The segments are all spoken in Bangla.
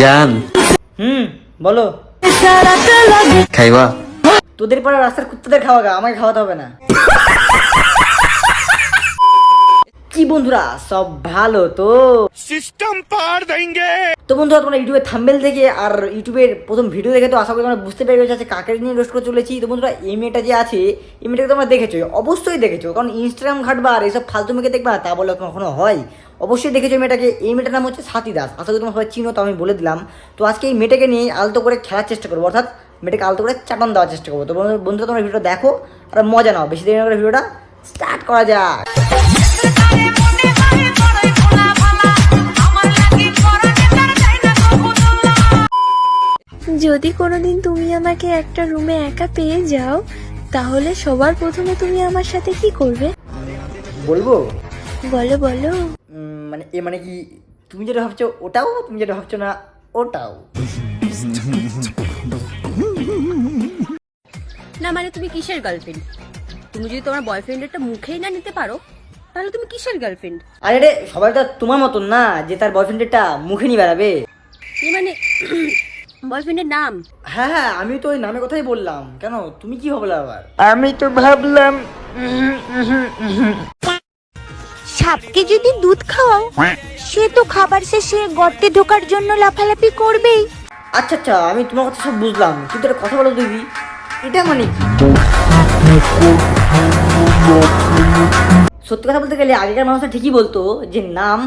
জান। হুম বলো। খাইবা। তোদের পরে রাস্তার কুত্তাদের খাওয়া গা আমাকে খাওয়াতে হবে না। কি বন্ধুরা সব ভালো তো? সিস্টেম পার দেঙ্গে তো বন্ধুরা তোমরা ইউটিউবে থাম্বেল দেখে আর ইউটিউবের প্রথম ভিডিও দেখে তো আশা করি তোমরা বুঝতে পেরে গেছো আছে কাকে নিয়ে রোস্ট করে চলেছি। তো বন্ধুরা এই মেয়েটা যে আছে এই মেয়েটাকে তোমরা দেখেছ? অবশ্যই দেখেছ কারণ ইনস্টাগ্রাম ঘাটবা আর এসব ফালতু মেয়েকে দেখবা তা বলে কখনো হয়। অবশ্যই দেখেছ মেয়েটাকে। এই মেয়েটার নাম হচ্ছে সাথী দাস। আশা করি তোমরা সবাই চিনো তো আমি বলে দিলাম। তো আজকে এই মেয়েটাকে নিয়ে আলতো করে খেলার চেষ্টা করব অর্থাৎ মেয়েটাকে আলতো করে চাটন দেওয়ার চেষ্টা করব। তো বন্ধুরা তোমরা ভিডিওটা দেখো আর মজা নাও। বেশি দেরি করে ভিডিওটা স্টার্ট করা যাক। যদি কোনোদিন তুমি আমাকে একটা রুমে একা পেয়ে যাও তাহলে সবার প্রথমে তুমি আমার সাথে কি করবে? বলব? বলো বলো। মানে এ মানে কি তুমি যেটা ভাবছ ওটাও তুমি যেটা ভাবছ না ওটাও? না মানে তুমি কিসের গার্লফ্রেন্ড তুমি যদি তোমার বয়ফ্রেন্ডেরটা মুখেই না নিতে পারো তাহলে তুমি কিসের গার্লফ্রেন্ড আরে রে সবাই তো তোমার মতন না যে তার বয়ফ্রেন্ডেরটা মুখে নিয়ে বেড়াবে। এ মানে বয়ফ্রেন্ডের নাম। হ্যাঁ হ্যাঁ আমি তো ওই নামের কথাই বললাম। কেন? তুমি কি ভাবলে আবার? আমি তো ভাবলাম সাপকে যদি দুধ খাওয়াও সে তো খাবার শেষে গর্তে ঢোকার জন্য লাফালাফি করবেই। আচ্ছা আচ্ছা আমি তোমার কথা সব বুঝলাম। কিন্তু একটা কথা বলো দিদি। এটা মানে কি? সত্যি কথা বলতে গেলে আগেকার মানুষরা ঠিকই বলতো যে নাম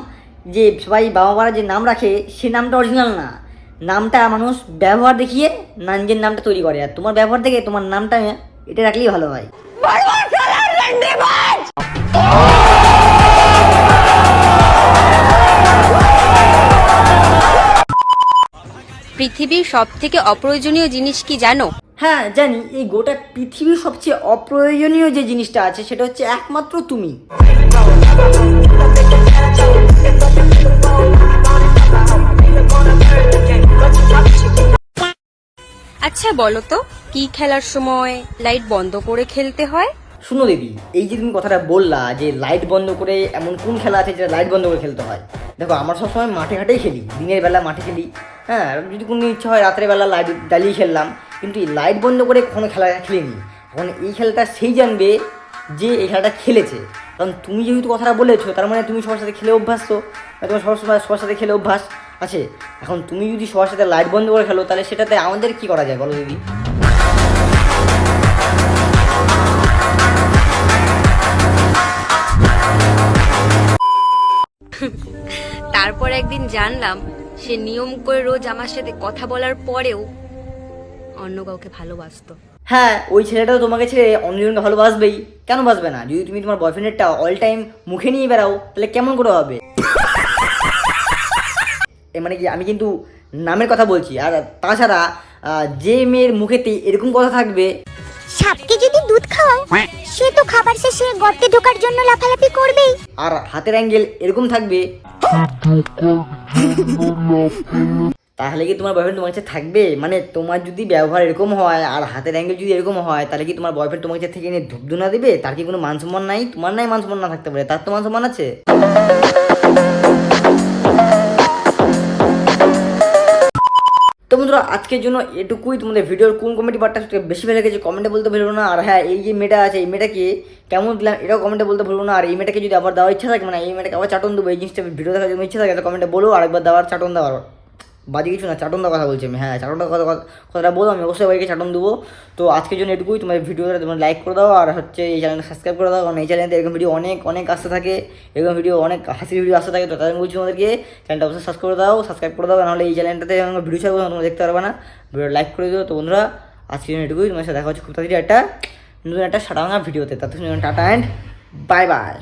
যে সবাই বাবা মারা যে নাম রাখে সে নামটা অরিজিনাল না। নামটা মানুষ ব্যবহার দেখিয়ে না নিজের নামটা তৈরি করে। আর তোমার ব্যবহার দেখে তোমার নামটা এটা রাখলেই ভালো হয়। পৃথিবীর সব থেকে অপ্রয়োজনীয় জিনিস কি জানো? হ্যাঁ জানি। এই গোটা পৃথিবীর সবচেয়ে অপ্রয়োজনীয় যে জিনিসটা আছে সেটা হচ্ছে একমাত্র তুমি। আচ্ছা বলো তো, কি খেলার সময় লাইট বন্ধ করে খেলতে হয়? শুনো দিদি, এই যে তুমি কথাটা বললা যে লাইট বন্ধ করে এমন কোন খেলা আছে যেটা লাইট বন্ধ করে খেলতে হয়? দেখো, আমরা সবসময় মাঠে ঘাটেই খেলি, দিনের বেলা মাঠে খেলি হ্যাঁ? যদি কোনো ইচ্ছা হয় রাত্রে বেলা লাইট জ্বালিয়ে খেললাম, কিন্তু এই লাইট বন্ধ করে কোনো খেলা খেলিনি। এখন এই খেলাটা সেই জানবে যে এই খেলাটা খেলেছে। কারণ তুমি যেহেতু কথাটা বলেছ, তার মানে তুমি সবার সাথে খেলে অভ্যাস তো তোমার সবার সবার সাথে খেলে অভ্যাস। আছে এখন তুমি যদি সবার সাথে লাইট বন্ধ করে খেলো তাহলে সেটাতে আমাদের কি করা যায় বলো দিদি? তারপর একদিন জানলাম সে নিয়ম করে রোজ আমার সাথে কথা বলার পরেও অন্য কাউকে ভালোবাসতো। হ্যাঁ ওই ছেলেটাও তোমাকে ছেড়ে অন্যজনকে ভালোবাসবেই। কেন বাসবে না? যদি তুমি তোমার বয়ফ্রেন্ডেরটা অল টাইম মুখে নিয়ে বেড়াও তাহলে কেমন করে হবে? মানে কি আমি কিন্তু নামের কথা বলছি। আর তাছাড়া যে মেয়ের মুখেতে এরকম কথা থাকবে। সাপকে যদি দুধ খাওয়াও সে তো খাবার শেষে গর্তে ঢোকার জন্য লাফালাফি করবেই। আর হাতের অ্যাঙ্গেল এরকম থাকবে। তাহলে কি তোমার বয়ফ্রেন্ড তোমার কাছে থাকবে? মানে তোমার যদি ব্যবহার এরকম হয় আর হাতের অ্যাঙ্গেল যদি এরকম হয় তাহলে কি তোমার বয়ফ্রেন্ড তোমার কাছে থেকে নিয়ে ধূপধুনা দেবে? তার কি কোনো মান সম্মান নাই? তোমার নাই মান সম্মান না থাকতে পারে তার তো মান সম্মান আছে। বন্ধুরা, আজকের জন্য এটুকুই। তোমাদের ভিডিওর কোন কমেডি পার্টটা বেশি ভালো লেগেছে কমেন্টে বলতে ভুলবো না। আর হ্যাঁ এই যে মেয়েটা আছে, এই মেয়েটাকে কেমন দিলাম, এটাও কমেন্টে বলতে ভুলবো না। আর এই মেয়েটাকে যদি আবার দেওয়ার ইচ্ছা থাকে মানে এই মেয়েটাকে আবার চাটন দেবো, এই জিনিসটা ভিডিও দেখার জন্য ইচ্ছা থাকে তো কমেন্টে বলো, আরেকবার দেওয়ার, চাটন দেওয়ার। বাজে কিছু না, চাটন দেওয়ার কথা বলছি আমি। হ্যাঁ চাটন দেওয়ার কথা, কথাটা বলো, আমি অবশ্যই বাইকে চাটন দেবো। তো আজকের জন্য এটুকুই, তোমার ভিডিওটা তোমরা লাইক করে দাও, আর হচ্ছে এই চ্যানেলটা সাবস্ক্রাইব করে দাও, কারণ এই চ্যানেলে এরকম ভিডিও অনেক অনেক আসতে থাকে। এরকম ভিডিও অনেক হাসির ভিডিও আসতে থাকে, তো তাদের বলছি তোমাদেরকে চ্যানেলটা অবশ্যই সাবস্ক্রাইব করে দাও সাবস্ক্রাইব করে দাও, নাহলে এই চ্যানেলটাতে ভিডিও ছাড়বো তোমরা দেখতে পারবে না। ভিডিও লাইক করে দিও, তো বন্ধুরা, আজকের জন্য এটুকুই, তোমার সাথে দেখা হচ্ছে খুব তাড়াতাড়ি একটা নতুন একটা সাটাঙ্গা ভিডিওতে তাতে টাটা অ্যান্ড বাই বাই